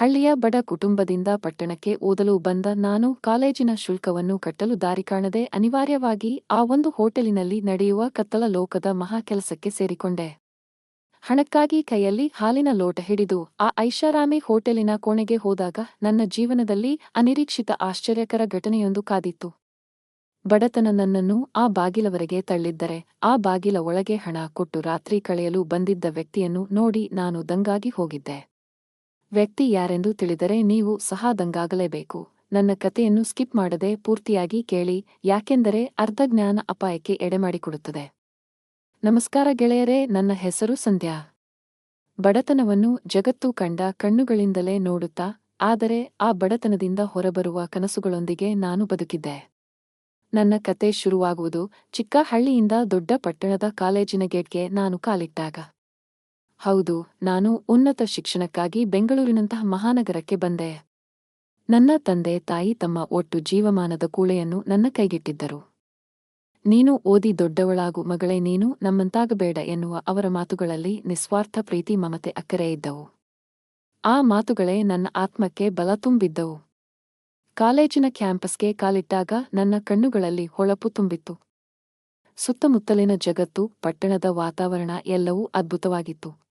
ಹಳ್ಳಿಯ ಬಡ ಕುಟುಂಬದಿಂದ ಪಟ್ಟಣಕ್ಕೆ ಓದಲು ಬಂದ ನಾನು ಕಾಲೇಜಿನ ಶುಲ್ಕವನ್ನು ಕಟ್ಟಲು ದಾರಿ ಕಾಣದೆ ಅನಿವಾರ್ಯವಾಗಿ ಆ ಒಂದು ಹೋಟೆಲಿನಲ್ಲಿ ನಡೆಯುವ ಕತ್ತಲ ಲೋಕದ ಮಹಾ ಕೆಲಸಕ್ಕೆ ಸೇರಿಕೊಂಡೆ. ಹಣಕ್ಕಾಗಿ ಕೈಯಲ್ಲಿ ಹಾಲಿನ ಲೋಟ ಹಿಡಿದು ಆ ಐಷಾರಾಮಿ ಹೋಟೆಲಿನ ಕೋಣೆಗೆ ಹೋದಾಗ ನನ್ನ ಜೀವನದಲ್ಲಿ ಅನಿರೀಕ್ಷಿತ ಆಶ್ಚರ್ಯಕರ ಘಟನೆಯೊಂದು ಕಾದಿತ್ತು. ಬಡತನ ನನ್ನನ್ನು ಆ ಬಾಗಿಲವರೆಗೆ ತಳ್ಳಿದ್ದರೆ ಆ ಬಾಗಿಲ ಒಳಗೆ ಹಣ ಕೊಟ್ಟು ರಾತ್ರಿ ಕಳೆಯಲು ಬಂದಿದ್ದ ವ್ಯಕ್ತಿಯನ್ನು ನೋಡಿ ನಾನು ದಂಗಾಗಿ ಹೋಗಿದ್ದೆ. ವ್ಯಕ್ತಿ ಯಾರೆಂದು ತಿಳಿದರೆ ನೀವು ಸಹ ದಂಗಾಗಲೇಬೇಕು ನನ್ನ ಕಥೆಯನ್ನು ಸ್ಕಿಪ್ ಮಾಡದೆ ಪೂರ್ತಿಯಾಗಿ ಕೇಳಿ, ಯಾಕೆಂದರೆ ಅರ್ಧ ಜ್ಞಾನ ಅಪಾಯಕ್ಕೆ ಎಡೆಮಾಡಿಕೊಡುತ್ತದೆ. ನಮಸ್ಕಾರ ಗೆಳೆಯರೇ, ನನ್ನ ಹೆಸರು ಸಂಧ್ಯಾ. ಬಡತನವನ್ನು ಜಗತ್ತು ಕಂಡ ಕಣ್ಣುಗಳಿಂದಲೇ ನೋಡುತ್ತಾ, ಆದರೆ ಆ ಬಡತನದಿಂದ ಹೊರಬರುವ ಕನಸುಗಳೊಂದಿಗೆ ನಾನು ಬದುಕಿದ್ದೆ. ನನ್ನ ಕತೆ ಶುರುವಾಗುವುದು ಚಿಕ್ಕ ಹಳ್ಳಿಯಿಂದ ದೊಡ್ಡ ಪಟ್ಟಣದ ಕಾಲೇಜಿನ ಗೇಟ್ಗೆ ನಾನು ಕಾಲಿಟ್ಟಾಗ. ಹೌದು, ನಾನು ಉನ್ನತ ಶಿಕ್ಷಣಕ್ಕಾಗಿ ಬೆಂಗಳೂರಿನಂತಹ ಮಹಾನಗರಕ್ಕೆ ಬಂದೆ. ನನ್ನ ತಂದೆ, ತಾಯಿ ತಮ್ಮ ಒಟ್ಟು ಜೀವಮಾನದ ಕೂಳೆಯನ್ನು ನನ್ನ ಕೈಗಿಟ್ಟಿದ್ದರು. ನೀನು ಓದಿ ದೊಡ್ಡವಳಾಗು ಮಗಳೇ, ನೀನು ನಮ್ಮಂತಾಗಬೇಡ ಎನ್ನುವ ಅವರ ಮಾತುಗಳಲ್ಲಿ ನಿಸ್ವಾರ್ಥ ಪ್ರೀತಿ, ಮಮತೆ, ಅಕ್ಕರೆ ಇದ್ದವು. ಆ ಮಾತುಗಳೇ ನನ್ನ ಆತ್ಮಕ್ಕೆ ಬಲ ತುಂಬಿದ್ದವು. ಕಾಲೇಜಿನ ಕ್ಯಾಂಪಸ್ಗೆ ಕಾಲಿಟ್ಟಾಗ ನನ್ನ ಕಣ್ಣುಗಳಲ್ಲಿ ಹೊಳಪು ತುಂಬಿತ್ತು. ಸುತ್ತಮುತ್ತಲಿನ ಜಗತ್ತು, ಪಟ್ಟಣದ ವಾತಾವರಣ ಎಲ್ಲವೂ ಅದ್ಭುತವಾಗಿತ್ತು.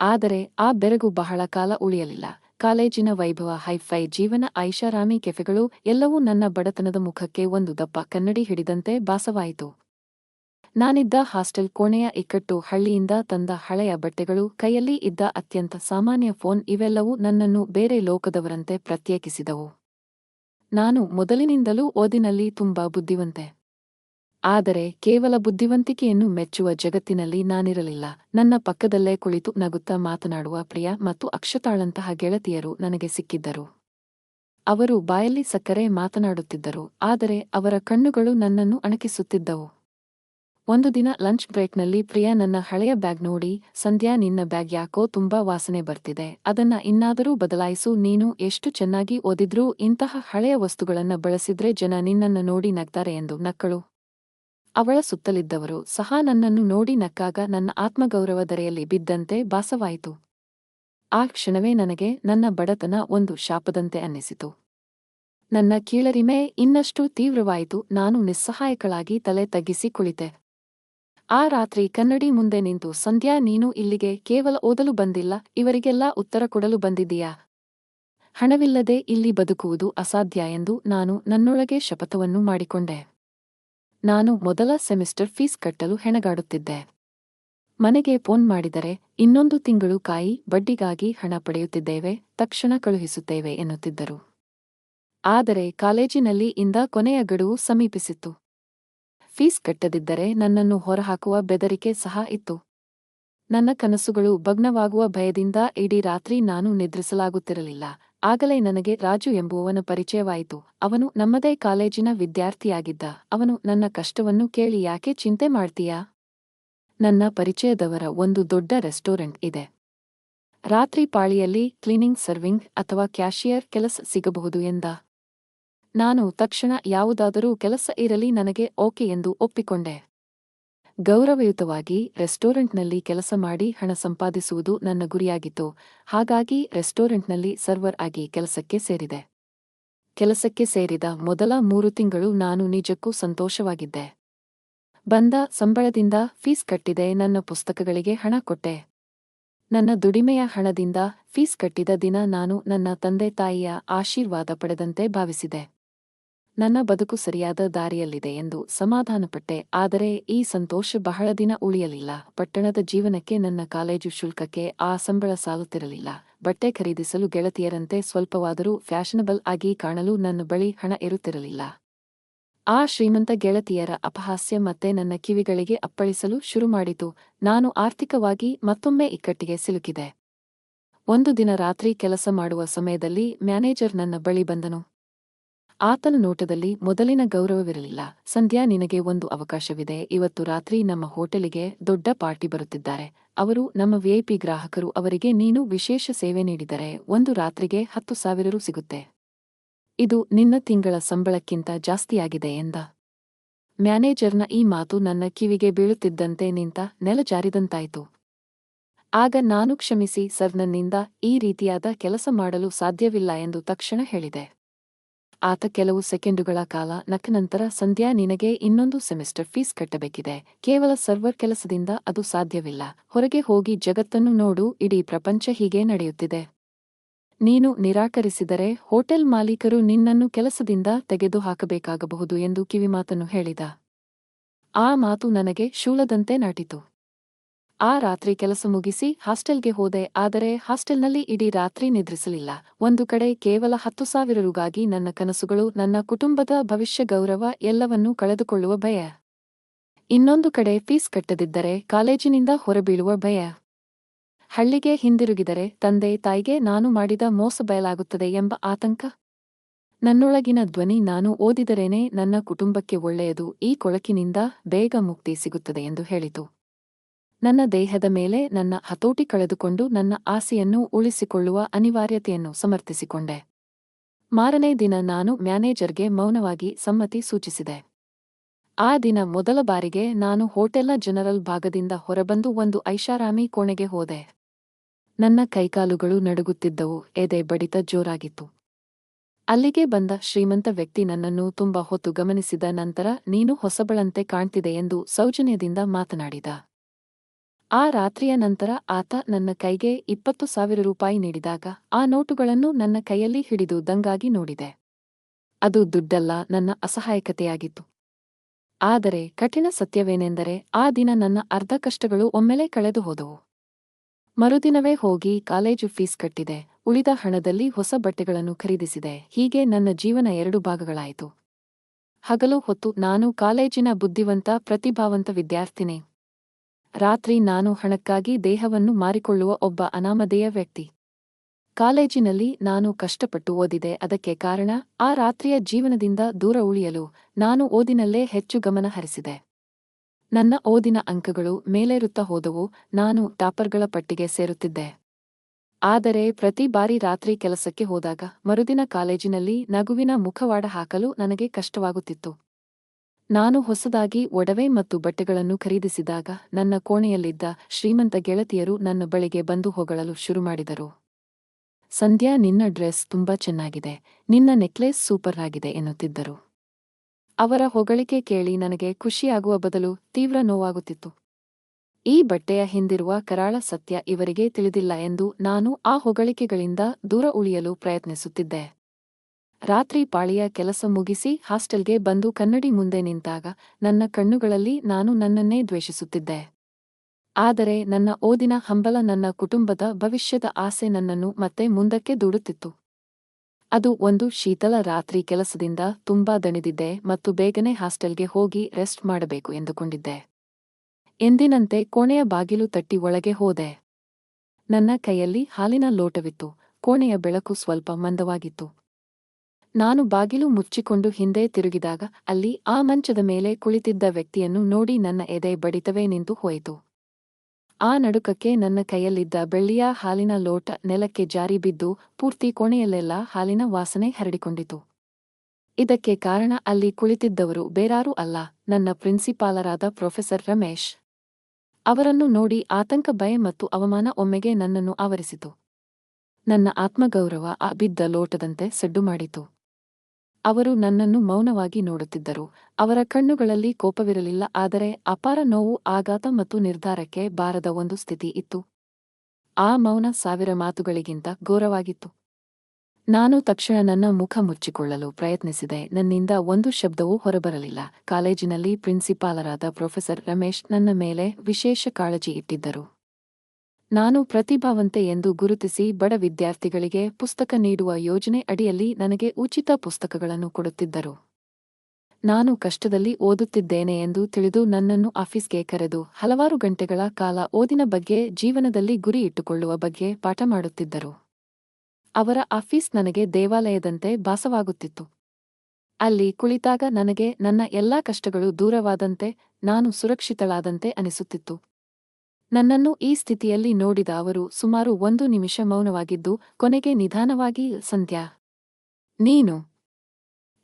ಆದರೆ ಆ ಬೆರಗು ಬಹಳ ಕಾಲ ಉಳಿಯಲಿಲ್ಲ. ಕಾಲೇಜಿನ ವೈಭವ, ಹೈಫೈ, ಜೀವನ ಐಷಾರಾಮಿ ಕೆಫೆಗಳು ಎಲ್ಲವೂ ನನ್ನ ಬಡತನದ ಮುಖಕ್ಕೆ ಒಂದು ದಪ್ಪ ಕನ್ನಡಿ ಹಿಡಿದಂತೆ ಭಾಸವಾಯಿತು. ನಾನಿದ್ದ ಹಾಸ್ಟೆಲ್ ಕೋಣೆಯ ಇಕ್ಕಟ್ಟು ಹಳ್ಳಿಯಿಂದ ತಂದ ಹಳೆಯ ಬಟ್ಟೆಗಳು, ಕೈಯಲ್ಲಿ ಇದ್ದ ಅತ್ಯಂತ ಸಾಮಾನ್ಯ ಫೋನ್ ಇವೆಲ್ಲವೂ ನನ್ನನ್ನು ಬೇರೆ ಲೋಕದವರಂತೆ ಪ್ರತ್ಯೇಕಿಸಿದವು. ನಾನು ಮೊದಲಿನಿಂದಲೂ ಓದಿನಲ್ಲಿ ತುಂಬಾ ಬುದ್ಧಿವಂತೆ. ಆದರೆ ಕೇವಲ ಬುದ್ಧಿವಂತಿಕೆಯನ್ನು ಮೆಚ್ಚುವ ಜಗತ್ತಿನಲ್ಲಿ ನಾನಿರಲಿಲ್ಲ. ನನ್ನ ಪಕ್ಕದಲ್ಲೇ ಕುಳಿತು ನಗುತ್ತಾ ಮಾತನಾಡುವ ಪ್ರಿಯ ಮತ್ತು ಅಕ್ಷತಾಳಂತಹ ಗೆಳತಿಯರು ನನಗೆ ಸಿಕ್ಕಿದ್ದರು. ಅವರು ಬಾಯಲ್ಲಿ ಸಕ್ಕರೆ ಮಾತನಾಡುತ್ತಿದ್ದರು, ಆದರೆ ಅವರ ಕಣ್ಣುಗಳು ನನ್ನನ್ನು ಅಣಕಿಸುತ್ತಿದ್ದವು. ಒಂದು ದಿನ ಲಂಚ್ ಬ್ರೇಕ್ನಲ್ಲಿ ಪ್ರಿಯಾ ನನ್ನ ಹಳೆಯ ಬ್ಯಾಗ್ ನೋಡಿ, ಸಂಧ್ಯಾ ನಿನ್ನ ಬ್ಯಾಗ್ ಯಾಕೋ ತುಂಬಾ ವಾಸನೆ ಬರ್ತಿದೆ, ಅದನ್ನ ಇನ್ನಾದರೂ ಬದಲಾಯಿಸು, ನೀನು ಎಷ್ಟು ಚೆನ್ನಾಗಿ ಓದಿದ್ರೂ ಇಂತಹ ಹಳೆಯ ವಸ್ತುಗಳನ್ನ ಬಳಸಿದ್ರೆ ಜನ ನಿನ್ನನ್ನು ನೋಡಿ ನಗ್ತಾರೆ ಎಂದು ನಕ್ಕಳು. ಅವಳ ಸುತ್ತಲಿದ್ದವರು, ಸಹ ನನ್ನನ್ನು ನೋಡಿ ನಕ್ಕಾಗ ನನ್ನ ಆತ್ಮಗೌರವ ಧರೆಯಲ್ಲಿ ಬಿದ್ದಂತೆ ಭಾಸವಾಯಿತು. ಆ ಕ್ಷಣವೇ ನನಗೆ ನನ್ನ ಬಡತನ ಒಂದು ಶಾಪದಂತೆ ಅನ್ನಿಸಿತು. ನನ್ನ ಕೀಳರಿಮೆ ಇನ್ನಷ್ಟು ತೀವ್ರವಾಯಿತು. ನಾನು ನಿಸ್ಸಹಾಯಕಳಾಗಿ ತಲೆ ತಗ್ಗಿಸಿ ಕುಳಿತೆ. ಆ ರಾತ್ರಿ ಕನ್ನಡಿ ಮುಂದೆ ನಿಂತು, ಸಂಧ್ಯಾ, ನೀನು ಇಲ್ಲಿಗೆ ಕೇವಲ ಓದಲು ಬಂದಿಲ್ಲ, ಇವರಿಗೆಲ್ಲ ಉತ್ತರ ಕೊಡಲು ಬಂದಿದ್ದೀಯಾ? ಹಣವಿಲ್ಲದೆ ಇಲ್ಲಿ ಬದುಕುವುದು ಅಸಾಧ್ಯ ಎಂದು ನಾನು ನನ್ನೊಳಗೆ ಶಪಥವನ್ನು ಮಾಡಿಕೊಂಡೆ. ನಾನು ಮೊದಲ ಸೆಮಿಸ್ಟರ್ ಫೀಸ್ ಕಟ್ಟಲು ಹೆಣಗಾಡುತ್ತಿದ್ದೆ. ಮನೆಗೆ ಫೋನ್ ಮಾಡಿದರೆ, ಇನ್ನೊಂದು ತಿಂಗಳು ಕಾಯಿ, ಬಡ್ಡಿಗಾಗಿ ಹಣ ಪಡೆಯುತ್ತಿದ್ದೇವೆ, ತಕ್ಷಣ ಕಳುಹಿಸುತ್ತೇವೆ, ಎನ್ನುತ್ತಿದ್ದರು. ಆದರೆ ಕಾಲೇಜಿನಲ್ಲಿ ಇಂದ ಕೊನೆಯ ಗಡುವು ಸಮೀಪಿಸಿತ್ತು. ಫೀಸ್ ಕಟ್ಟದಿದ್ದರೆ ನನ್ನನ್ನು ಹೊರಹಾಕುವ ಬೆದರಿಕೆ ಸಹ ಇತ್ತು. ನನ್ನ ಕನಸುಗಳು ಭಗ್ನವಾಗುವ ಭಯದಿಂದ ಇಡೀ ರಾತ್ರಿ ನಾನು ನಿದ್ರಿಸಲಾಗುತ್ತಿರಲಿಲ್ಲ. ಆಗಲೇ ನನಗೆ ರಾಜು ಎಂಬುವವನ ಪರಿಚಯವಾಯಿತು. ಅವನು ನಮ್ಮದೇ ಕಾಲೇಜಿನ ವಿದ್ಯಾರ್ಥಿಯಾಗಿದ್ದ. ಅವನು ನನ್ನ ಕಷ್ಟವನ್ನು ಕೇಳಿ ಯಾಕೆ ಚಿಂತೆ ಮಾಡ್ತೀಯಾ? ನನ್ನ ಪರಿಚಯದವರ ಒಂದು ದೊಡ್ಡ ರೆಸ್ಟೋರೆಂಟ್ ಇದೆ. ರಾತ್ರಿ ಪಾಳಿಯಲ್ಲಿ ಕ್ಲೀನಿಂಗ್, ಸರ್ವಿಂಗ್ ಅಥವಾ ಕ್ಯಾಶಿಯರ್ ಕೆಲಸ ಸಿಗಬಹುದು ಎಂದ. ನಾನು ತಕ್ಷಣ ಯಾವುದಾದರೂ ಕೆಲಸ ಇರಲಿ ನನಗೆ ಓಕೆ ಎಂದು ಒಪ್ಪಿಕೊಂಡೆ. ಗೌರವಯುತವಾಗಿ ರೆಸ್ಟೋರೆಂಟ್ನಲ್ಲಿ ಕೆಲಸ ಮಾಡಿ ಹಣ ಸಂಪಾದಿಸುವುದು ನನ್ನ ಗುರಿಯಾಗಿತ್ತು. ಹಾಗಾಗಿ ರೆಸ್ಟೋರೆಂಟ್ನಲ್ಲಿ ಸರ್ವರ್ ಆಗಿ ಕೆಲಸಕ್ಕೆ ಸೇರಿದೆ. ಕೆಲಸಕ್ಕೆ ಸೇರಿದ ಮೊದಲ ಮೂರು ತಿಂಗಳು ನಾನು ನಿಜಕ್ಕೂ ಸಂತೋಷವಾಗಿದ್ದೆ. ಬಂದ ಸಂಬಳದಿಂದ ಫೀಸ್ ಕಟ್ಟಿದೆ, ನನ್ನ ಪುಸ್ತಕಗಳಿಗೆ ಹಣ ಕೊಟ್ಟೆ. ನನ್ನ ದುಡಿಮೆಯ ಹಣದಿಂದ ಫೀಸ್ ಕಟ್ಟಿದ ದಿನ ನಾನು ನನ್ನ ತಂದೆ ತಾಯಿಯ ಆಶೀರ್ವಾದ ಪಡೆದಂತೆ ಭಾವಿಸಿದೆ. ನನ್ನ ಬದುಕು ಸರಿಯಾದ ದಾರಿಯಲ್ಲಿದೆ ಎಂದು ಸಮಾಧಾನಪಟ್ಟೆ, ಆದರೆ ಈ ಸಂತೋಷ ಬಹಳ ದಿನ ಉಳಿಯಲಿಲ್ಲ. ಪಟ್ಟಣದ ಜೀವನಕ್ಕೆ ನನ್ನ ಕಾಲೇಜು ಶುಲ್ಕಕ್ಕೆ ಆ ಸಂಬಳ ಸಾಲುತ್ತಿರಲಿಲ್ಲ. ಬಟ್ಟೆ ಖರೀದಿಸಲು ಗೆಳತಿಯರಂತೆ ಸ್ವಲ್ಪವಾದರೂ ಫ್ಯಾಷನಬಲ್ ಆಗಿ ಕಾಣಲು ನನ್ನ ಬಳಿ ಹಣ ಇರುತ್ತಿರಲಿಲ್ಲ. ಆ ಶ್ರೀಮಂತ ಗೆಳತಿಯರ ಅಪಹಾಸ್ಯ ಮತ್ತೆ ನನ್ನ ಕಿವಿಗಳಿಗೆ ಅಪ್ಪಳಿಸಲು ಶುರುಮಾಡಿತು. ನಾನು ಆರ್ಥಿಕವಾಗಿ ಮತ್ತೊಮ್ಮೆ ಇಕ್ಕಟ್ಟಿಗೆ ಸಿಲುಕಿದೆ. ಒಂದು ದಿನ ರಾತ್ರಿ ಕೆಲಸ ಮಾಡುವ ಸಮಯದಲ್ಲಿ ಮ್ಯಾನೇಜರ್ ನನ್ನ ಬಳಿ ಬಂದನು. ಆತನ ನೋಟದಲ್ಲಿ ಮೊದಲಿನ ಗೌರವವಿರಲಿಲ್ಲ. ಸಂಧ್ಯಾ, ನಿನಗೆ ಒಂದು ಅವಕಾಶವಿದೆ. ಇವತ್ತು ರಾತ್ರಿ ನಮ್ಮ ಹೋಟೆಲಿಗೆ ದೊಡ್ಡ ಪಾರ್ಟಿ ಬರುತ್ತಿದ್ದಾರೆ. ಅವರು ನಮ್ಮ ವಿಐಪಿ ಗ್ರಾಹಕರು, ಅವರಿಗೆ ನೀನು ವಿಶೇಷ ಸೇವೆ ನೀಡಿದರೆ ಒಂದು ರಾತ್ರಿಗೆ ಹತ್ತು ಸಾವಿರ ರು ಸಿಗುತ್ತೆ. ಇದು ನಿನ್ನ ತಿಂಗಳ ಸಂಬಳಕ್ಕಿಂತ ಜಾಸ್ತಿಯಾಗಿದೆ ಎಂದ. ಮ್ಯಾನೇಜರ್ನ ಈ ಮಾತು ನನ್ನ ಕಿವಿಗೆ ಬೀಳುತ್ತಿದ್ದಂತೆ ನಿಂತ ನೆಲ ಜಾರಿದಂತಾಯಿತು. ಆಗ ನಾನು ಕ್ಷಮಿಸಿ ಸರ್ ನನ್ನಿಂದ ಈ ರೀತಿಯಾದ ಕೆಲಸ ಮಾಡಲು ಸಾಧ್ಯವಿಲ್ಲ ಎಂದು ತಕ್ಷಣ ಹೇಳಿದೆ. ಆತ ಕೆಲವು ಸೆಕೆಂಡುಗಳ ಕಾಲ ನಕ್ಕ ನಂತರ ಸಂಧ್ಯಾ ನಿನಗೆ ಇನ್ನೊಂದು ಸೆಮಿಸ್ಟರ್ ಫೀಸ್ ಕಟ್ಟಬೇಕಿದೆ. ಕೇವಲ ಸರ್ವರ್ ಕೆಲಸದಿಂದ ಅದು ಸಾಧ್ಯವಿಲ್ಲ. ಹೊರಗೆ ಹೋಗಿ ಜಗತ್ತನ್ನು ನೋಡು, ಇಡೀ ಪ್ರಪಂಚ ಹೀಗೆ ನಡೆಯುತ್ತಿದೆ. ನೀನು ನಿರಾಕರಿಸಿದರೆ ಹೋಟೆಲ್ ಮಾಲೀಕರು ನಿನ್ನನ್ನು ಕೆಲಸದಿಂದ ತೆಗೆದುಹಾಕಬೇಕಾಗಬಹುದು ಎಂದು ಕಿವಿಮಾತನ್ನು ಹೇಳಿದ. ಆ ಮಾತು ನನಗೆ ಶೂಲದಂತೆ ನಾಟಿತು. ಆ ರಾತ್ರಿ ಕೆಲಸ ಮುಗಿಸಿ ಹಾಸ್ಟೆಲ್ಗೆ ಹೋದೆ, ಆದರೆ ಹಾಸ್ಟೆಲ್ನಲ್ಲಿ ಇಡೀ ರಾತ್ರಿ ನಿದ್ರಿಸಲಿಲ್ಲ. ಒಂದು ಕಡೆ ಕೇವಲ ಹತ್ತು ಸಾವಿರ ರುಗಾಗಿ ನನ್ನ ಕನಸುಗಳು, ನನ್ನ ಕುಟುಂಬದ ಭವಿಷ್ಯ ಗೌರವ ಎಲ್ಲವನ್ನೂ ಕಳೆದುಕೊಳ್ಳುವ ಭಯ. ಇನ್ನೊಂದು ಕಡೆ ಫೀಸ್ ಕಟ್ಟದಿದ್ದರೆ ಕಾಲೇಜಿನಿಂದ ಹೊರಬೀಳುವ ಭಯ. ಹಳ್ಳಿಗೆ ಹಿಂದಿರುಗಿದರೆ ತಂದೆ, ತಾಯಿಗೆ ನಾನು ಮಾಡಿದ ಮೋಸ ಬಯಲಾಗುತ್ತದೆ ಎಂಬ ಆತಂಕ. ನನ್ನೊಳಗಿನ ಧ್ವನಿ ನಾನು ಓದಿದರೇನೆ ನನ್ನ ಕುಟುಂಬಕ್ಕೆ ಒಳ್ಳೆಯದು, ಈ ಕೊಳಕಿನಿಂದ ಬೇಗ ಮುಕ್ತಿ ಸಿಗುತ್ತದೆ ಎಂದು ಹೇಳಿತು. ನನ್ನ ದೇಹದ ಮೇಲೆ ನನ್ನ ಹತೋಟಿ ಕಳೆದುಕೊಂಡು ನನ್ನ ಆಸೆಯನ್ನು ಉಳಿಸಿಕೊಳ್ಳುವ ಅನಿವಾರ್ಯತೆಯನ್ನು ಸಮರ್ಥಿಸಿಕೊಂಡೆ. ಮಾರನೇ ದಿನ ನಾನು ಮ್ಯಾನೇಜರ್ಗೆ ಮೌನವಾಗಿ ಸಮ್ಮತಿ ಸೂಚಿಸಿದೆ. ಆ ದಿನ ಮೊದಲ ಬಾರಿಗೆ ನಾನು ಹೋಟೆಲ್ನ ಜನರಲ್ ಭಾಗದಿಂದ ಹೊರಬಂದು ಒಂದು ಐಷಾರಾಮಿ ಕೋಣೆಗೆ ಹೋದೆ. ನನ್ನ ಕೈಕಾಲುಗಳು ನಡುಗುತ್ತಿದ್ದವು, ಎದೆ ಬಡಿತ ಜೋರಾಗಿತ್ತು. ಅಲ್ಲಿಗೆ ಬಂದ ಶ್ರೀಮಂತ ವ್ಯಕ್ತಿ ನನ್ನನ್ನು ತುಂಬ ಹೊತ್ತು ಗಮನಿಸಿದ ನಂತರ, ನೀನು ಹೊಸಬಳಂತೆ ಕಾಣ್ತಿದೆ ಎಂದು ಸೌಜನ್ಯದಿಂದ ಮಾತನಾಡಿದ. ಆ ರಾತ್ರಿಯ ನಂತರ ಆತ ನನ್ನ ಕೈಗೆ ಇಪ್ಪತ್ತು ಸಾವಿರ ರೂಪಾಯಿ ನೀಡಿದಾಗ ಆ ನೋಟುಗಳನ್ನು ನನ್ನ ಕೈಯಲ್ಲಿ ಹಿಡಿದು ದಂಗಾಗಿ ನೋಡಿದೆ. ಅದು ದುಡ್ಡಲ್ಲ, ನನ್ನ ಅಸಹಾಯಕತೆಯಾಗಿತ್ತು. ಆದರೆ ಕಠಿಣ ಸತ್ಯವೇನೆಂದರೆ ಆ ದಿನ ನನ್ನ ಅರ್ಧ ಕಷ್ಟಗಳು ಒಮ್ಮೆಲೆ ಕಳೆದು ಹೋದವು. ಮರುದಿನವೇ ಹೋಗಿ ಕಾಲೇಜು ಫೀಸ್ ಕಟ್ಟಿದೆ, ಉಳಿದ ಹಣದಲ್ಲಿ ಹೊಸ ಬಟ್ಟೆಗಳನ್ನು ಖರೀದಿಸಿದೆ, ಹೀಗೆ ನನ್ನ ಜೀವನ ಎರಡು ಭಾಗಗಳಾಯಿತು. ಹಗಲು ಹೊತ್ತು ನಾನು ಕಾಲೇಜಿನ ಬುದ್ಧಿವಂತ, ಪ್ರತಿಭಾವಂತ ವಿದ್ಯಾರ್ಥಿನಿ. ರಾತ್ರಿ ನಾನು ಹಣಕ್ಕಾಗಿ ದೇಹವನ್ನು ಮಾರಿಕೊಳ್ಳುವ ಒಬ್ಬ ಅನಾಮಧೇಯ ವ್ಯಕ್ತಿ. ಕಾಲೇಜಿನಲ್ಲಿ ನಾನು ಕಷ್ಟಪಟ್ಟು ಓದಿದೆ, ಅದಕ್ಕೆ ಕಾರಣ ಆ ರಾತ್ರಿಯ ಜೀವನದಿಂದ ದೂರ ಉಳಿಯಲು ನಾನು ಓದಿನಲ್ಲೇ ಹೆಚ್ಚು ಗಮನ ಹರಿಸಿದೆ. ನನ್ನ ಓದಿನ ಅಂಕಗಳು ಮೇಲೇರುತ್ತಾ ಹೋದವು, ನಾನು ಟಾಪರ್ಗಳ ಪಟ್ಟಿಗೆ ಸೇರುತ್ತಿದ್ದೆ. ಆದರೆ ಪ್ರತಿ ಬಾರಿ ರಾತ್ರಿ ಕೆಲಸಕ್ಕೆ ಹೋದಾಗ ಮರುದಿನ ಕಾಲೇಜಿನಲ್ಲಿ ನಗುವಿನ ಮುಖವಾಡ ಹಾಕಲು ನನಗೆ ಕಷ್ಟವಾಗುತ್ತಿತ್ತು. ನಾನು ಹೊಸದಾಗಿ ಒಡವೆ ಮತ್ತು ಬಟ್ಟೆಗಳನ್ನು ಖರೀದಿಸಿದಾಗ ನನ್ನ ಕೋಣೆಯಲ್ಲಿದ್ದ ಶ್ರೀಮಂತ ಗೆಳತಿಯರು ನನ್ನ ಬಳಿಗೆ ಬಂದು ಹೊಗಳಲು ಶುರುಮಾಡಿದರು ಸಂಧ್ಯಾ, ನಿನ್ನ ಡ್ರೆಸ್ ತುಂಬಾ ಚೆನ್ನಾಗಿದೆ. ನಿನ್ನ ನೆಕ್ಲೇಸ್ ಸೂಪರ್ ಆಗಿದೆ ಎನ್ನುತ್ತಿದ್ದರು. ಅವರ ಹೊಗಳಿಕೆ ಕೇಳಿ ನನಗೆ ಖುಷಿಯಾಗುವ ಬದಲು ತೀವ್ರ ನೋವಾಗುತ್ತಿತ್ತು. ಈ ಬಟ್ಟೆಯ ಹಿಂದಿರುವ ಕರಾಳ ಸತ್ಯ ಇವರಿಗೆ ತಿಳಿದಿಲ್ಲ ಎಂದು ನಾನು ಆ ಹೊಗಳಿಕೆಗಳಿಂದ ದೂರ ಉಳಿಯಲು ಪ್ರಯತ್ನಿಸುತ್ತಿದ್ದೆ. ರಾತ್ರಿ ಪಾಳಿಯ ಕೆಲಸ ಮುಗಿಸಿ ಹಾಸ್ಟೆಲ್ಗೆ ಬಂದು ಕನ್ನಡಿ ಮುಂದೆ ನಿಂತಾಗ ನನ್ನ ಕಣ್ಣುಗಳಲ್ಲಿ ನಾನು ನನ್ನನ್ನೇ ದ್ವೇಷಿಸುತ್ತಿದ್ದೆ. ಆದರೆ ನನ್ನ ಓದಿನ ಹಂಬಲ ನನ್ನ ಕುಟುಂಬದ ಭವಿಷ್ಯದ ಆಸೆ ನನ್ನನ್ನು ಮತ್ತೆ ಮುಂದಕ್ಕೆ ದೂಡುತ್ತಿತ್ತು. ಅದು ಒಂದು ಶೀತಲ ರಾತ್ರಿ ಕೆಲಸದಿಂದ ತುಂಬಾ ದಣಿದಿದ್ದೆ ಮತ್ತು ಬೇಗನೆ ಹಾಸ್ಟೆಲ್ಗೆ ಹೋಗಿ ರೆಸ್ಟ್ ಮಾಡಬೇಕು ಎಂದುಕೊಂಡಿದ್ದೆ. ಎಂದಿನಂತೆ ಕೋಣೆಯ ಬಾಗಿಲು ತಟ್ಟಿ ಒಳಗೆ ಹೋದೆ. ನನ್ನ ಕೈಯಲ್ಲಿ ಹಾಲಿನ ಲೋಟವಿತ್ತು. ಕೋಣೆಯ ಬೆಳಕು ಸ್ವಲ್ಪ ಮಂದವಾಗಿತ್ತು. ನಾನು ಬಾಗಿಲು ಮುಚ್ಚಿಕೊಂಡು ಹಿಂದೆ ತಿರುಗಿದಾಗ ಅಲ್ಲಿ ಆ ಮಂಚದ ಮೇಲೆ ಕುಳಿತಿದ್ದ ವ್ಯಕ್ತಿಯನ್ನು ನೋಡಿ ನನ್ನ ಎದೆ ಬಡಿತವೇ ನಿಂತು ಹೋಯಿತು. ಆ ನಡುಕಕ್ಕೆ ನನ್ನ ಕೈಯಲ್ಲಿದ್ದ ಬೆಳ್ಳಿಯ ಹಾಲಿನ ಲೋಟ ನೆಲಕ್ಕೆ ಜಾರಿ ಬಿದ್ದು ಪೂರ್ತಿ ಕೋಣೆಯಲ್ಲೆಲ್ಲ ಹಾಲಿನ ವಾಸನೆ ಹರಡಿಕೊಂಡಿತು. ಇದಕ್ಕೆ ಕಾರಣ ಅಲ್ಲಿ ಕುಳಿತಿದ್ದವರು ಬೇರಾರೂ ಅಲ್ಲ, ನನ್ನ ಪ್ರಿನ್ಸಿಪಾಲರಾದ ಪ್ರೊಫೆಸರ್ ರಮೇಶ್. ಅವರನ್ನು ನೋಡಿ ಆತಂಕ, ಭಯ ಮತ್ತು ಅವಮಾನ ಒಮ್ಮೆಗೆ ನನ್ನನ್ನು ಆವರಿಸಿತು. ನನ್ನ ಆತ್ಮಗೌರವ ಆ ಬಿದ್ದ ಲೋಟದಂತೆ ಸಡ್ಡು ಮಾಡಿತು. ಅವರು ನನ್ನನ್ನು ಮೌನವಾಗಿ ನೋಡುತ್ತಿದ್ದರು. ಅವರ ಕಣ್ಣುಗಳಲ್ಲಿ ಕೋಪವಿರಲಿಲ್ಲ, ಆದರೆ ಅಪಾರ ನೋವು, ಆಘಾತ ಮತ್ತು ನಿರ್ಧಾರಕ್ಕೆ ಬಾರದ ಒಂದು ಸ್ಥಿತಿ ಇತ್ತು. ಆ ಮೌನ ಸಾವಿರ ಮಾತುಗಳಿಗಿಂತ ಘೋರವಾಗಿತ್ತು. ನಾನು ತಕ್ಷಣ ನನ್ನ ಮುಖ ಮುಚ್ಚಿಕೊಳ್ಳಲು ಪ್ರಯತ್ನಿಸಿದೆ. ನನ್ನಿಂದ ಒಂದು ಶಬ್ದವೂ ಹೊರಬರಲಿಲ್ಲ. ಕಾಲೇಜಿನಲ್ಲಿ ಪ್ರಿನ್ಸಿಪಾಲರಾದ ಪ್ರೊಫೆಸರ್ ರಮೇಶ್ ನನ್ನ ಮೇಲೆ ವಿಶೇಷ ಕಾಳಜಿ ಇಟ್ಟಿದ್ದರು. ನಾನು ಪ್ರತಿಭಾವಂತೆ ಎಂದು ಗುರುತಿಸಿ ಬಡ ವಿದ್ಯಾರ್ಥಿಗಳಿಗೆ ಪುಸ್ತಕ ನೀಡುವ ಯೋಜನೆ ಅಡಿಯಲ್ಲಿ ನನಗೆ ಉಚಿತ ಪುಸ್ತಕಗಳನ್ನು ಕೊಡುತ್ತಿದ್ದರು. ನಾನು ಕಷ್ಟದಲ್ಲಿ ಓದುತ್ತಿದ್ದೇನೆ ಎಂದು ತಿಳಿದು ನನ್ನನ್ನು ಆಫೀಸ್ಗೆ ಕರೆದು ಹಲವಾರು ಗಂಟೆಗಳ ಕಾಲ ಓದಿನ ಬಗ್ಗೆ ಜೀವನದಲ್ಲಿ ಗುರಿ ಇಟ್ಟುಕೊಳ್ಳುವ ಬಗ್ಗೆ ಪಾಠ ಮಾಡುತ್ತಿದ್ದರು. ಅವರ ಆಫೀಸ್ ನನಗೆ ದೇವಾಲಯದಂತೆ ಭಾಸವಾಗುತ್ತಿತ್ತು. ಅಲ್ಲಿ ಕುಳಿತಾಗ ನನಗೆ ನನ್ನ ಎಲ್ಲಾ ಕಷ್ಟಗಳು ದೂರವಾದಂತೆ, ನಾನು ಸುರಕ್ಷಿತಳಾದಂತೆ ಅನಿಸುತ್ತಿತ್ತು. ನನ್ನನ್ನು ಈ ಸ್ಥಿತಿಯಲ್ಲಿ ನೋಡಿದ ಅವರು ಸುಮಾರು ಒಂದು ನಿಮಿಷ ಮೌನವಾಗಿದ್ದು, ಕೊನೆಗೆ ನಿಧಾನವಾಗಿ, ಸಂಧ್ಯಾ, ನೀನು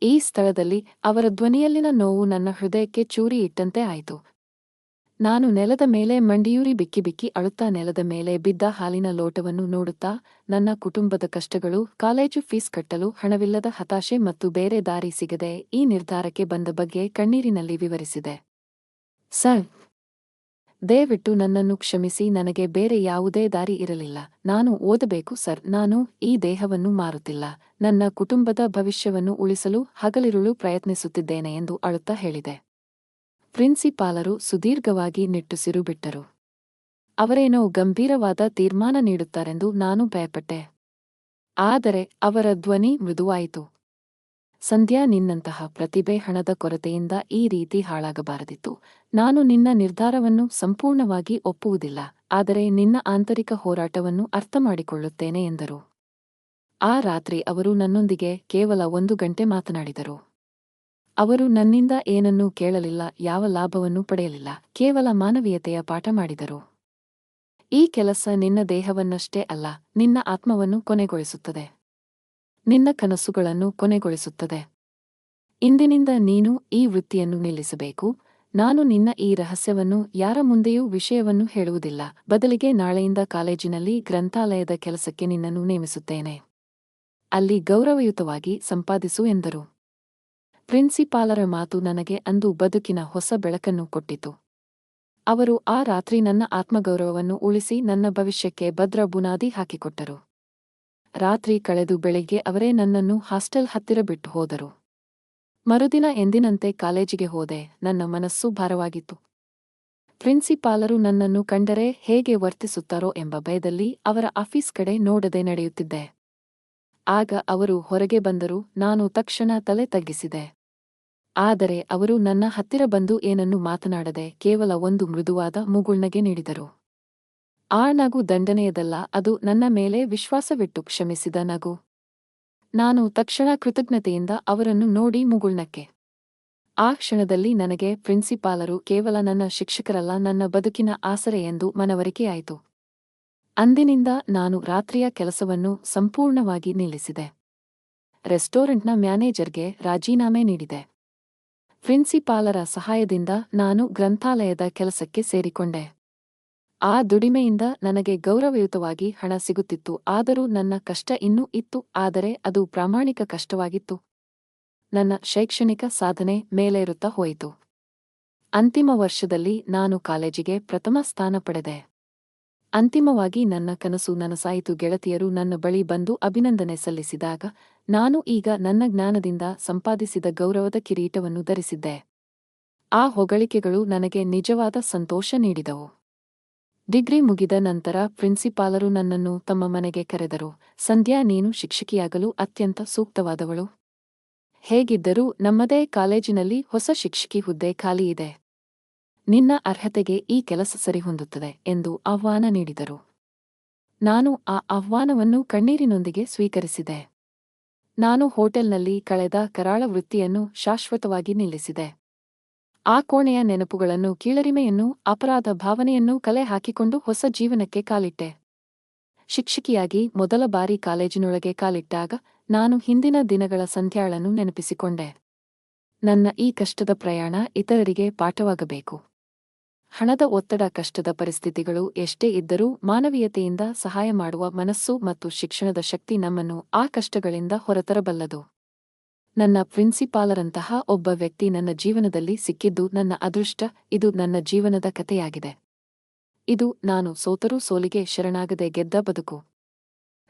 ಈ ಸ್ಥಳದಲ್ಲಿ ಅವರ ಧ್ವನಿಯಲ್ಲಿನ ನೋವು ನನ್ನ ಹೃದಯಕ್ಕೆ ಚೂರಿ ಇಟ್ಟಂತೆ ಆಯಿತು. ನಾನು ನೆಲದ ಮೇಲೆ ಮಂಡಿಯೂರಿ ಬಿಕ್ಕಿ ಬಿಕ್ಕಿ ಅಳುತ್ತಾ ನೆಲದ ಮೇಲೆ ಬಿದ್ದ ಹಾಲಿನ ಲೋಟವನ್ನು ನೋಡುತ್ತಾ, ನನ್ನ ಕುಟುಂಬದ ಕಷ್ಟಗಳು, ಕಾಲೇಜು ಫೀಸ್ ಕಟ್ಟಲು, ಹಣವಿಲ್ಲದ ಹತಾಶೆ ಮತ್ತು ಬೇರೆ ದಾರಿ ಸಿಗದೆ ಈ ನಿರ್ಧಾರಕ್ಕೆ ಬಂದ ಬಗ್ಗೆ ಕಣ್ಣೀರಿನಲ್ಲಿ ವಿವರಿಸಿದೆ. ಸರ್ ದಯವಿಟ್ಟು ನನ್ನನ್ನು ಕ್ಷಮಿಸಿ, ನನಗೆ ಬೇರೆ ಯಾವುದೇ ದಾರಿ ಇರಲಿಲ್ಲ. ನಾನು ಓದಬೇಕು, ಸರ್. ನಾನು ಈ ದೇಹವನ್ನು ಮಾರುತ್ತಿಲ್ಲ. ನನ್ನ ಕುಟುಂಬದ ಭವಿಷ್ಯವನ್ನು ಉಳಿಸಲು ಹಗಲಿರುಳು ಪ್ರಯತ್ನಿಸುತ್ತಿದ್ದೇನೆ ಎಂದು ಅಳುತ್ತಾ ಹೇಳಿದೆ. ಪ್ರಿನ್ಸಿಪಾಲರು ಸುದೀರ್ಘವಾಗಿ ನಿಟ್ಟುಸಿರು ಬಿಟ್ಟರು. ಅವರೇನೋ ಗಂಭೀರವಾದ ತೀರ್ಮಾನ ನೀಡುತ್ತಾರೆಂದು ನಾನು ಭಯಪಟ್ಟೆ. ಆದರೆ ಅವರ ಧ್ವನಿ ಮೃದುವಾಯಿತು. ಸಂಧ್ಯಾ ನಿನ್ನಂತಹ ಪ್ರತಿಭೆ ಹಣದ ಕೊರತೆಯಿಂದ ಈ ರೀತಿ ಹಾಳಾಗಬಾರದಿತ್ತು. ನಾನು ನಿನ್ನ ನಿರ್ಧಾರವನ್ನು ಸಂಪೂರ್ಣವಾಗಿ ಒಪ್ಪುವುದಿಲ್ಲ, ಆದರೆ ನಿನ್ನ ಆಂತರಿಕ ಹೋರಾಟವನ್ನು ಅರ್ಥಮಾಡಿಕೊಳ್ಳುತ್ತೇನೆ ಎಂದರು. ಆ ರಾತ್ರಿ ಅವರು ನನ್ನೊಂದಿಗೆ ಕೇವಲ ಒಂದು ಗಂಟೆ ಮಾತನಾಡಿದರು. ಅವರು ನನ್ನಿಂದ ಏನನ್ನೂ ಕೇಳಲಿಲ್ಲ, ಯಾವ ಲಾಭವನ್ನೂ ಪಡೆಯಲಿಲ್ಲ, ಕೇವಲ ಮಾನವೀಯತೆಯ ಪಾಠ ಮಾಡಿದರು. ಈ ಕೆಲಸ ನಿನ್ನ ದೇಹವನ್ನಷ್ಟೇ ಅಲ್ಲ, ನಿನ್ನ ಆತ್ಮವನ್ನು ಕೊನೆಗೊಳಿಸುತ್ತದೆ. ನಿನ್ನ ಕನಸುಗಳನ್ನು ಕೊನೆಗೊಳಿಸುತ್ತದೆ. ಇಂದಿನಿಂದ ನೀನು ಈ ವೃತ್ತಿಯನ್ನು ನಿಲ್ಲಿಸಬೇಕು. ನಾನು ನಿನ್ನ ಈ ರಹಸ್ಯವನ್ನು ಯಾರ ಮುಂದೆಯೂ ವಿಷಯವನ್ನು ಹೇಳುವುದಿಲ್ಲ. ಬದಲಿಗೆ ನಾಳೆಯಿಂದ ಕಾಲೇಜಿನಲ್ಲಿ ಗ್ರಂಥಾಲಯದ ಕೆಲಸಕ್ಕೆ ನಿನ್ನನ್ನು ನೇಮಿಸುತ್ತೇನೆ. ಅಲ್ಲಿ ಗೌರವಯುತವಾಗಿ ಸಂಪಾದಿಸು ಎಂದರು. ಪ್ರಿನ್ಸಿಪಾಲರ ಮಾತು ನನಗೆ ಅಂದು ಬದುಕಿನ ಹೊಸ ಬೆಳಕನ್ನು ಕೊಟ್ಟಿತು. ಅವರು ಆ ರಾತ್ರಿ ನನ್ನ ಆತ್ಮಗೌರವವನ್ನು ಉಳಿಸಿ ನನ್ನ ಭವಿಷ್ಯಕ್ಕೆ ಭದ್ರ ಬುನಾದಿ ಹಾಕಿಕೊಟ್ಟರು. ರಾತ್ರಿ ಕಳೆದು ಬೆಳಿಗ್ಗೆ ಅವರೇ ನನ್ನನ್ನು ಹಾಸ್ಟೆಲ್ ಹತ್ತಿರ ಬಿಟ್ಟು ಹೋದರು. ಮರುದಿನ ಎಂದಿನಂತೆ ಕಾಲೇಜಿಗೆ ಹೋದೆ, ನನ್ನ ಮನಸ್ಸು ಭಾರವಾಗಿತ್ತು. ಪ್ರಿನ್ಸಿಪಾಲರು ನನ್ನನ್ನು ಕಂಡರೆ ಹೇಗೆ ವರ್ತಿಸುತ್ತಾರೋ ಎಂಬ ಭಯದಲ್ಲಿ ಅವರ ಆಫೀಸ್ ಕಡೆ ನೋಡದೆ ನಡೆಯುತ್ತಿದ್ದೆ. ಆಗ ಅವರು ಹೊರಗೆ ಬಂದರು, ನಾನು ತಕ್ಷಣ ತಲೆ ತಗ್ಗಿಸಿದೆ. ಆದರೆ ಅವರು ನನ್ನ ಹತ್ತಿರ ಬಂದು ಏನನ್ನೂ ಮಾತನಾಡದೆ ಕೇವಲ ಒಂದು ಮೃದುವಾದ ಮುಗುಳ್ನಗೆ ನೀಡಿದರು. ಆ ನಗು ದಂಡನೆಯದಲ್ಲ, ಅದು ನನ್ನ ಮೇಲೆ ವಿಶ್ವಾಸವಿಟ್ಟು ಕ್ಷಮಿಸಿದ ನಗು. ನಾನು ತಕ್ಷಣ ಕೃತಜ್ಞತೆಯಿಂದ ಅವರನ್ನು ನೋಡಿ ಮುಗುಳ್ನಕ್ಕೆ. ಆ ಕ್ಷಣದಲ್ಲಿ ನನಗೆ ಪ್ರಿನ್ಸಿಪಾಲರು ಕೇವಲ ನನ್ನ ಶಿಕ್ಷಕರಲ್ಲ, ನನ್ನ ಬದುಕಿನ ಆಸರೆ ಎಂದು ಮನವರಿಕೆಯಾಯಿತು. ಅಂದಿನಿಂದ ನಾನು ರಾತ್ರಿಯ ಕೆಲಸವನ್ನು ಸಂಪೂರ್ಣವಾಗಿ ನಿಲ್ಲಿಸಿದೆ. ರೆಸ್ಟೋರೆಂಟ್ನ ಮ್ಯಾನೇಜರ್ಗೆ ರಾಜೀನಾಮೆ ನೀಡಿದೆ. ಪ್ರಿನ್ಸಿಪಾಲರ ಸಹಾಯದಿಂದ ನಾನು ಗ್ರಂಥಾಲಯದ ಕೆಲಸಕ್ಕೆ ಸೇರಿಕೊಂಡೆ. ಆ ದುಡಿಮೆಯಿಂದ ನನಗೆ ಗೌರವಯುತವಾಗಿ ಹಣ ಸಿಗುತ್ತಿತ್ತು. ಆದರೂ ನನ್ನ ಕಷ್ಟ ಇನ್ನೂ ಇತ್ತು. ಆದರೆ ಅದು ಪ್ರಾಮಾಣಿಕ ಕಷ್ಟವಾಗಿತ್ತು. ನನ್ನ ಶೈಕ್ಷಣಿಕ ಸಾಧನೆ ಮೇಲೇರುತ್ತಾ ಹೋಯಿತು. ಅಂತಿಮ ವರ್ಷದಲ್ಲಿ ನಾನು ಕಾಲೇಜಿಗೆ ಪ್ರಥಮ ಸ್ಥಾನ ಪಡೆದೆ. ಅಂತಿಮವಾಗಿ ನನ್ನ ಕನಸು ನನಸಾಯಿತು. ಗೆಳತಿಯರು ನನ್ನ ಬಳಿ ಬಂದು ಅಭಿನಂದನೆ ಸಲ್ಲಿಸಿದಾಗ ನಾನು ಈಗ ನನ್ನ ಜ್ಞಾನದಿಂದ ಸಂಪಾದಿಸಿದ ಗೌರವದ ಕಿರೀಟವನ್ನು ಧರಿಸಿದ್ದೆ. ಆ ಹೊಗಳಿಕೆಗಳು ನನಗೆ ನಿಜವಾದ ಸಂತೋಷ ನೀಡಿದವು. ಡಿಗ್ರಿ ಮುಗಿದ ನಂತರ ಪ್ರಿನ್ಸಿಪಾಲರು ನನ್ನನ್ನು ತಮ್ಮ ಮನೆಗೆ ಕರೆದರು. ಸಂಧ್ಯಾ, ನೀನು ಶಿಕ್ಷಕಿಯಾಗಲು ಅತ್ಯಂತ ಸೂಕ್ತವಾದವಳು. ಹೇಗಿದ್ದರೂ ನಮ್ಮದೇ ಕಾಲೇಜಿನಲ್ಲಿ ಹೊಸ ಶಿಕ್ಷಕಿ ಹುದ್ದೆ ಖಾಲಿಯಿದೆ ನಿನ್ನ ಅರ್ಹತೆಗೆ ಈ ಕೆಲಸ ಸರಿಹೊಂದುತ್ತದೆ ಎಂದು ಆಹ್ವಾನ ನೀಡಿದರು. ನಾನು ಆ ಆಹ್ವಾನವನ್ನು ಕಣ್ಣೀರಿನೊಂದಿಗೆ ಸ್ವೀಕರಿಸಿದೆ. ನಾನು ಹೋಟೆಲ್ನಲ್ಲಿ ಕಳೆದ ಕರಾಳ ವೃತ್ತಿಯನ್ನು ಶಾಶ್ವತವಾಗಿ ನಿಲ್ಲಿಸಿದೆ. ಆ ಕೋಣೆಯ ನೆನಪುಗಳನ್ನು, ಕೀಳರಿಮೆಯನ್ನು, ಅಪರಾಧ ಭಾವನೆಯನ್ನು ಕಲೆ ಹಾಕಿಕೊಂಡು ಹೊಸ ಜೀವನಕ್ಕೆ ಕಾಲಿಟ್ಟೆ. ಶಿಕ್ಷಕಿಯಾಗಿ ಮೊದಲ ಬಾರಿ ಕಾಲೇಜಿನೊಳಗೆ ಕಾಲಿಟ್ಟಾಗ ನಾನು ಹಿಂದಿನ ದಿನಗಳ ಸಂಧ್ಯಾಳನ್ನು ನೆನಪಿಸಿಕೊಂಡೆ. ನನ್ನ ಈ ಕಷ್ಟದ ಪ್ರಯಾಣ ಇತರರಿಗೆ ಪಾಠವಾಗಬೇಕು. ಹಣದ ಒತ್ತಡ, ಕಷ್ಟದ ಪರಿಸ್ಥಿತಿಗಳು ಎಷ್ಟೇ ಇದ್ದರೂ ಮಾನವೀಯತೆಯಿಂದ ಸಹಾಯ ಮಾಡುವ ಮನಸ್ಸು ಮತ್ತು ಶಿಕ್ಷಣದ ಶಕ್ತಿ ನಮ್ಮನ್ನು ಆ ಕಷ್ಟಗಳಿಂದ ಹೊರತರಬಲ್ಲದು. ನನ್ನ ಪ್ರಿನ್ಸಿಪಾಲರಂತಹ ಒಬ್ಬ ವ್ಯಕ್ತಿ ನನ್ನ ಜೀವನದಲ್ಲಿ ಸಿಕ್ಕಿದ್ದು ನನ್ನ ಅದೃಷ್ಟ, ಇದು ನನ್ನ ಜೀವನದ ಕಥೆಯಾಗಿದೆ. ಇದು ನಾನು ಸೋತರೂ ಸೋಲಿಗೆ ಶರಣಾಗದೆ ಗೆದ್ದ ಬದುಕು.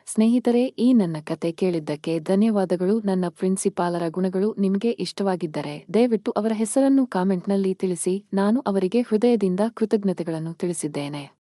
ಸ್ನೇಹಿತರೆ, ಈ ನನ್ನ ಕತೆ ಕೇಳಿದ್ದಕ್ಕೆ ಧನ್ಯವಾದಗಳು. ನನ್ನ ಪ್ರಿನ್ಸಿಪಾಲರ ಗುಣಗಳು ನಿಮಗೆ ಇಷ್ಟವಾಗಿದ್ದರೆ ದಯವಿಟ್ಟು ಅವರ ಹೆಸರನ್ನು ಕಾಮೆಂಟ್ನಲ್ಲಿ ತಿಳಿಸಿ. ನಾನು ಅವರಿಗೆ ಹೃದಯದಿಂದ ಕೃತಜ್ಞತೆಗಳನ್ನು ತಿಳಿಸಿದ್ದೇನೆ.